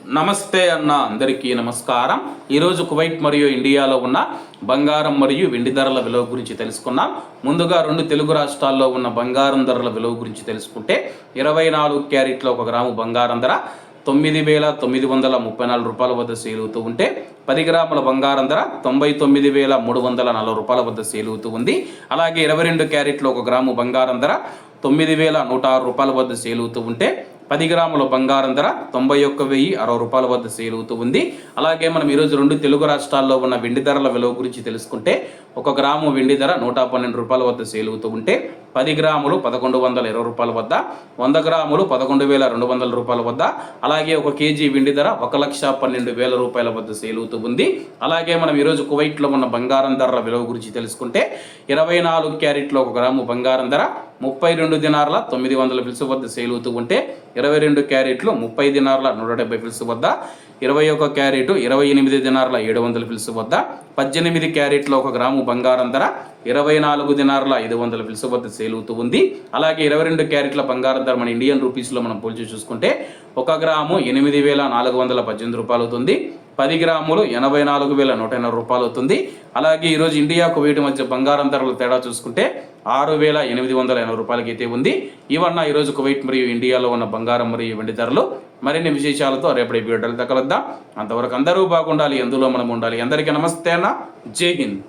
నమస్తే అన్న అందరికీ నమస్కారం. ఈరోజు కువైట్ మరియు ఇండియాలో ఉన్న బంగారం మరియు వెండి ధరల విలువ గురించి తెలుసుకున్నాం. ముందుగా రెండు తెలుగు రాష్ట్రాల్లో ఉన్న బంగారం ధరల విలువ గురించి తెలుసుకుంటే ఇరవై నాలుగు క్యారెట్లో ఒక గ్రాము బంగారం ధర తొమ్మిది వేల తొమ్మిది వందల ముప్పై నాలుగు రూపాయల వద్ద సేలుతూ ఉంటే పది గ్రాముల బంగారం ధర తొంభై తొమ్మిది వేల మూడు వందల నలభై రూపాయల వద్ద సేలుతూ ఉంది. అలాగే ఇరవై రెండు క్యారెట్లో ఒక గ్రాము బంగారం ధర తొమ్మిది వేల నూట ఆరు రూపాయల వద్ద సేలుతూ ఉంటే పది గ్రాముల బంగారం ధర తొంభై ఒక్క వెయ్యి అరవై రూపాయల వద్ద సేల్ అవుతూ ఉంది. అలాగే మనం ఈరోజు రెండు తెలుగు రాష్ట్రాల్లో ఉన్న వెండి ధరల విలువ గురించి తెలుసుకుంటే ఒక గ్రాము వెండి ధర నూట పన్నెండు రూపాయల వద్ద సేల్ అవుతూ ఉంటే పది గ్రాములు పదకొండు వందల ఇరవై రూపాయల వద్ద వంద గ్రాములు పదకొండు వేల రెండు వందల రూపాయల వద్ద అలాగే ఒక కేజీ వెండి ధర ఒక లక్ష పన్నెండు వేల రూపాయల వద్ద సేల్ అవుతూ ఉంది. అలాగే మనం ఈరోజు కువైట్లో ఉన్న బంగారం ధరల విలువ గురించి తెలుసుకుంటే ఇరవై నాలుగు క్యారెట్లో ఒక గ్రాము బంగారం ధర ముప్పై రెండు దినార్ల తొమ్మిది వందల పిలుసు వద్ద సేల్ అవుతూ ఉంటే ఇరవై రెండు క్యారెట్లు ముప్పై దినార్ల నూట డెబ్బై పిలుసు వద్ద ఇరవై ఒక క్యారెట్ ఇరవై ఎనిమిది దినార్ల ఏడు వందల పిలుసు వద్ద పద్దెనిమిది క్యారెట్లో ఒక గ్రాము బంగారం ధర ఇరవై నాలుగు దినారుల ఐదు వందల ఫిల్స్ వద్ద సేల్ అవుతూ ఉంది. అలాగే ఇరవై రెండు క్యారెట్ల బంగారం ధర మన ఇండియన్ రూపీస్లో మనం పోల్చి చూసుకుంటే ఒక గ్రాము ఎనిమిది వేల నాలుగు వందల పద్దెనిమిది రూపాయలు అవుతుంది. పది గ్రాములు ఎనభై నాలుగు వేల నూట ఎనభై రూపాయలు అవుతుంది. అలాగే ఈరోజు ఇండియా కువైట్ మధ్య బంగారం ధరల తేడా చూసుకుంటే ఆరు వేల ఎనిమిది వందల ఎనభై రూపాయలకి అయితే ఉంది. ఇవన్న ఈరోజు కువైట్ మరియు ఇండియాలో ఉన్న బంగారం మరియు వెండి ధరలు. మరిన్ని విశేషాలతో రేపటి వీడియోలు తగలద్దాం అంతవరకు అందరూ బాగుండాలి ఎందులో మనం ఉండాలి. అందరికీ నమస్తే అన్న. జై హింద్.